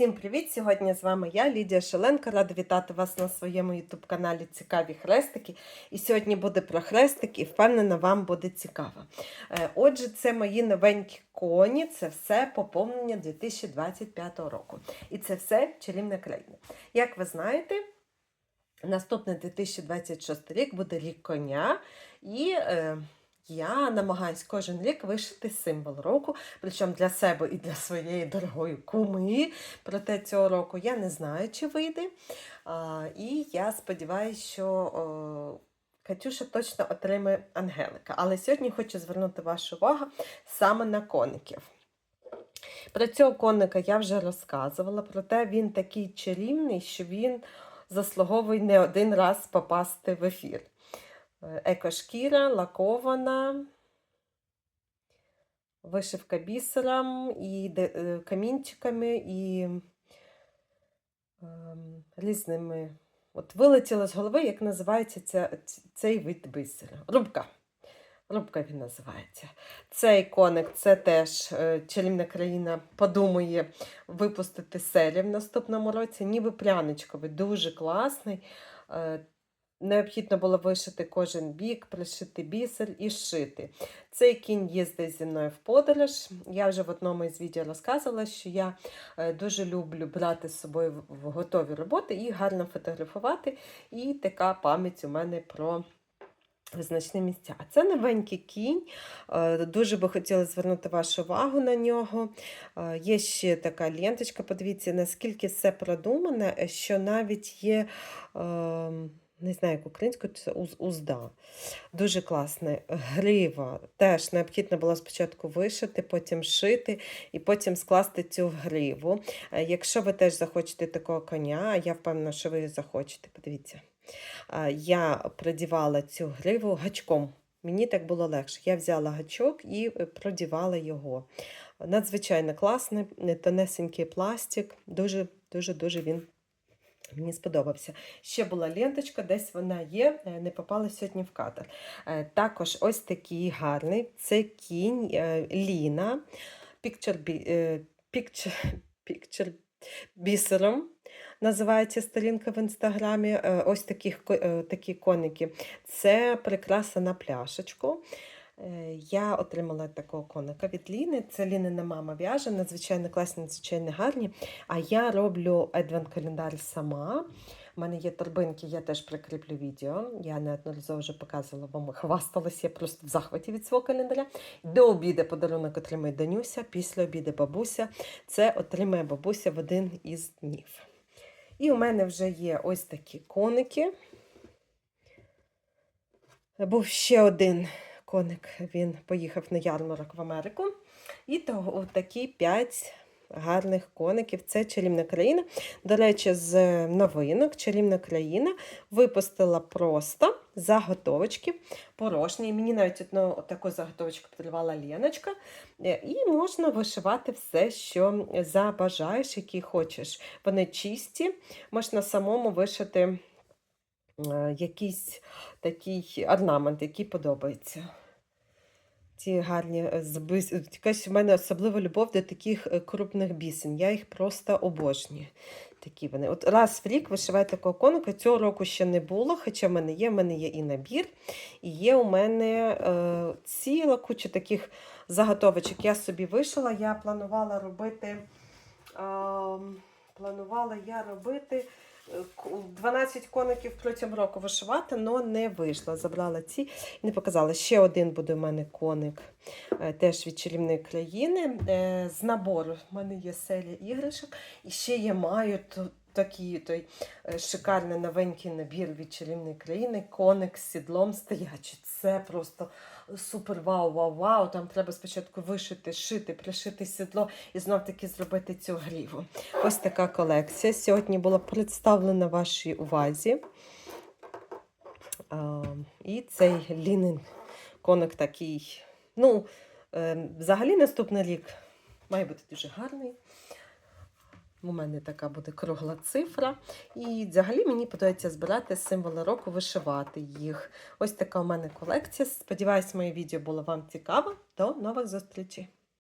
Всім привіт! Сьогодні з вами я, Лідія Шеленко. Рада вітати вас на своєму ютуб-каналі Цікаві хрестики. І сьогодні буде про хрестик, і впевнена, вам буде цікаво. Е, Отже, це мої новенькі коні, це все поповнення 2025 року. І це все чарівна країна. Як ви знаєте, наступний 2026 рік буде рік коня. І е, я намагаюсь кожен рік вишити символ року, причому для себе і для своєї дорогої куми. Проте цього року я не знаю, чи вийде. А, і я сподіваюся, що о, Катюша точно отримає Ангелика. Але сьогодні хочу звернути вашу увагу саме на коників. Про цього коника я вже розказувала, проте він такий чарівний, що він заслуговує не один раз попасти в ефір. Е, Екошкіра, лакована, вишивка бісером і е, камінчиками і ем, різними. От вилетіло з голови, як називається ця, цей вид бисера. Рубка. Рубка він називається. Цей коник це теж е, чарівна країна подумає випустити серію в наступному році. Ніби пряничковий, дуже класний. Необхідно було вишити кожен бік, пришити бісер і шити. Цей кінь їздить зі мною в подорож. Я вже в одному із відео розказувала, що я е, дуже люблю брати з собою готові роботи і гарно фотографувати. І така пам'ять у мене про визначні місця. А це новенький кінь. Е, Дуже би хотіла звернути вашу увагу на нього. Е, Є ще така ленточка, подивіться, наскільки все продумане, що навіть є. Не знаю, як українською, це уз- узда. Дуже класна. Грива. Теж необхідно було спочатку вишити, потім шити і потім скласти цю гриву. Е, Якщо ви теж захочете такого коня, я впевнена, що ви захочете, подивіться. Е, Я продівала цю гриву гачком. Мені так було легше. Я взяла гачок і е, продівала його. Надзвичайно класний, тонесенький пластик. Дуже, дуже, дуже він мені сподобався. Ще була ленточка, десь вона є, е, не попала сьогодні в кадр. Е, Також ось такий гарний. Це кінь е, Ліна. Picture, бісером. Називається сторінка в інстаграмі. Ось таких, такі коники. Це прикраса на пляшечку. Е, Я отримала такого коника від Ліни. Це Лінина мама в'яже, надзвичайно класні, надзвичайно гарні. А я роблю адвент-календар сама. У мене є торбинки, я теж прикріплю відео. Я неодноразово вже показувала вам, хвасталася, я просто в захваті від свого календаря. До обіду подарунок отримає Данюся, після обіду бабуся. Це отримає бабуся в один із днів. І у мене вже є ось такі коники. Був ще один коник, він поїхав на ярмарок в Америку. І того такі п'ять гарних коників. Це чарівна країна. До речі, з новинок чарівна країна випустила просто заготовочки порожні. Мені навіть одну таку заготовочку подарувала Леночка. Е, І можна вишивати все, що забажаєш, які хочеш. Вони чисті, можна самому вишити якийсь такий орнамент, який подобається. Ці гарні е. Якась у мене особлива любов до таких е, крупних бісен. Я їх просто обожнюю. Такі вони. От раз в рік вишиваю такого коника. Цього року ще не було, хоча в мене є, в мене є і набір, і є у мене е, ціла куча таких заготовочок. Я собі вишила, я планувала робити. Е, планувала я робити е, 12 коників протягом року вишивати, але не вийшло. Забрала ці і не показала. Ще один буде у мене коник е, теж від чарівної країни. Е, З набору в мене є серія іграшок. І ще я маю ту- такий той е, шикарний новенький набір від чарівної країни. Коник з сідлом стоячий. Це просто супер вау, вау, вау. Там треба спочатку вишити, шити, пришити сідло і знов таки зробити цю гріву. Ось така колекція. Сьогодні була представлена вашій увазі. А, і цей лінин коник такий. Ну, е, взагалі наступний рік має бути дуже гарний. У мене така буде кругла цифра. І взагалі мені подобається збирати символи року, вишивати їх. Ось така у мене колекція. Сподіваюсь, моє відео було вам цікаво. До нових зустрічей!